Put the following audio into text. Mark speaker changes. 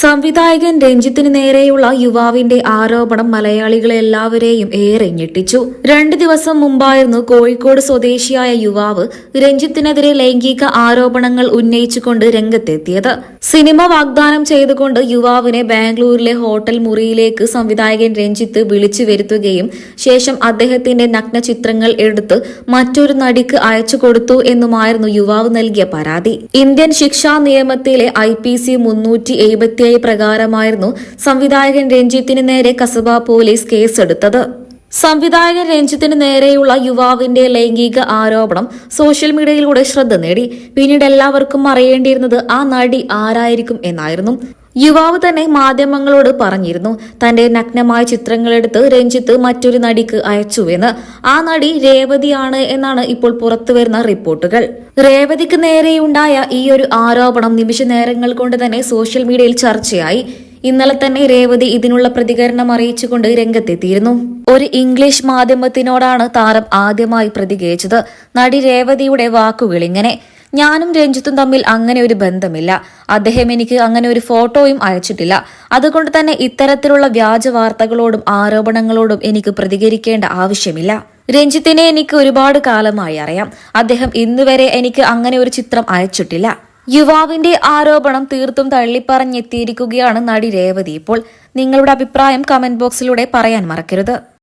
Speaker 1: സംവിധായകൻ രഞ്ജിത്തിന് നേരെയുള്ള യുവാവിന്റെ ആരോപണം മലയാളികളെ എല്ലാവരെയും ഏറെ ഞെട്ടിച്ചു. രണ്ട് ദിവസം മുമ്പായിരുന്നു കോഴിക്കോട് സ്വദേശിയായ യുവാവ് രഞ്ജിത്തിനെതിരെ ലൈംഗിക ആരോപണങ്ങൾ ഉന്നയിച്ചുകൊണ്ട് രംഗത്തെത്തിയത്. സിനിമ വാഗ്ദാനം ചെയ്തുകൊണ്ട് യുവാവിനെ ബാംഗ്ലൂരിലെ ഹോട്ടൽ മുറിയിലേക്ക് സംവിധായകൻ രഞ്ജിത്ത് വിളിച്ചു വരുത്തുകയും ശേഷം അദ്ദേഹത്തിന്റെ നഗ്ന ചിത്രങ്ങൾ എടുത്ത് മറ്റൊരു നടിക്ക് അയച്ചു കൊടുത്തു എന്നുമായിരുന്നു യുവാവ് നൽകിയ പരാതി. ഇന്ത്യൻ ശിക്ഷാ നിയമത്തിലെ ഐ പി സി മുന്നൂറ്റി എഴുപത്തിയേഴ് പ്രകാരമായിരുന്നു സംവിധായകൻ രഞ്ജിത്തിന് നേരെ കസബ പോലീസ് കേസെടുത്തത്. സംവിധായകൻ രഞ്ജിത്തിന് നേരെയുള്ള യുവാവിന്റെ ലൈംഗിക ആരോപണം സോഷ്യൽ മീഡിയയിലൂടെ ശ്രദ്ധ നേടി. പിന്നീട് എല്ലാവർക്കും അറിയേണ്ടിയിരുന്നത് ആ നടി ആരായിരിക്കും എന്നായിരുന്നു. യുവാവ് തന്നെ മാധ്യമങ്ങളോട് പറഞ്ഞിരുന്നു. തന്റെ നഗ്നമായ ചിത്രങ്ങളെടുത്ത് രഞ്ജിത്ത് മറ്റൊരു നടിക്ക് അയച്ചുവെന്ന് ആ നടി രേവതിയാണ് എന്നാണ് ഇപ്പോൾ പുറത്തുവരുന്ന റിപ്പോർട്ടുകൾ. രേവതിക്ക് നേരെയുണ്ടായ ഈ ഒരു ആരോപണം നിമിഷ നേരങ്ങൾ കൊണ്ട് തന്നെ സോഷ്യൽ മീഡിയയിൽ ചർച്ചയായി. ഇന്നലെ തന്നെ രേവതി ഇതിനുള്ള പ്രതികരണം അറിയിച്ചുകൊണ്ട് രംഗത്തെത്തിയിരുന്നു. ഒരു ഇംഗ്ലീഷ് മാധ്യമത്തിനോടാണ് താരം ആദ്യമായി പ്രതികരിച്ചത്. നടി രേവതിയുടെ വാക്കുകൾ ഇങ്ങനെ. ഞാനും രഞ്ജിത്തും തമ്മിൽ അങ്ങനെ ഒരു ബന്ധമില്ല. അദ്ദേഹം എനിക്ക് അങ്ങനെ ഒരു ഫോട്ടോയും അയച്ചിട്ടില്ല. അതുകൊണ്ട് തന്നെ ഇത്തരത്തിലുള്ള വ്യാജ വാർത്തകളോടും ആരോപണങ്ങളോടും എനിക്ക് പ്രതികരിക്കേണ്ട ആവശ്യമില്ല. രഞ്ജിത്തിനെ എനിക്ക് ഒരുപാട് കാലമായി അറിയാം. അദ്ദേഹം ഇന്നുവരെ എനിക്ക് അങ്ങനെ ഒരു ചിത്രം അയച്ചിട്ടില്ല. യുവാവിന്റെ ആരോപണം തീർത്തും തള്ളിപ്പറഞ്ഞെത്തിയിരിക്കുകയാണ് നടി രേവതി ഇപ്പോൾ. നിങ്ങളുടെ അഭിപ്രായം കമന്റ് ബോക്സിലൂടെ പറയാൻ മറക്കരുത്.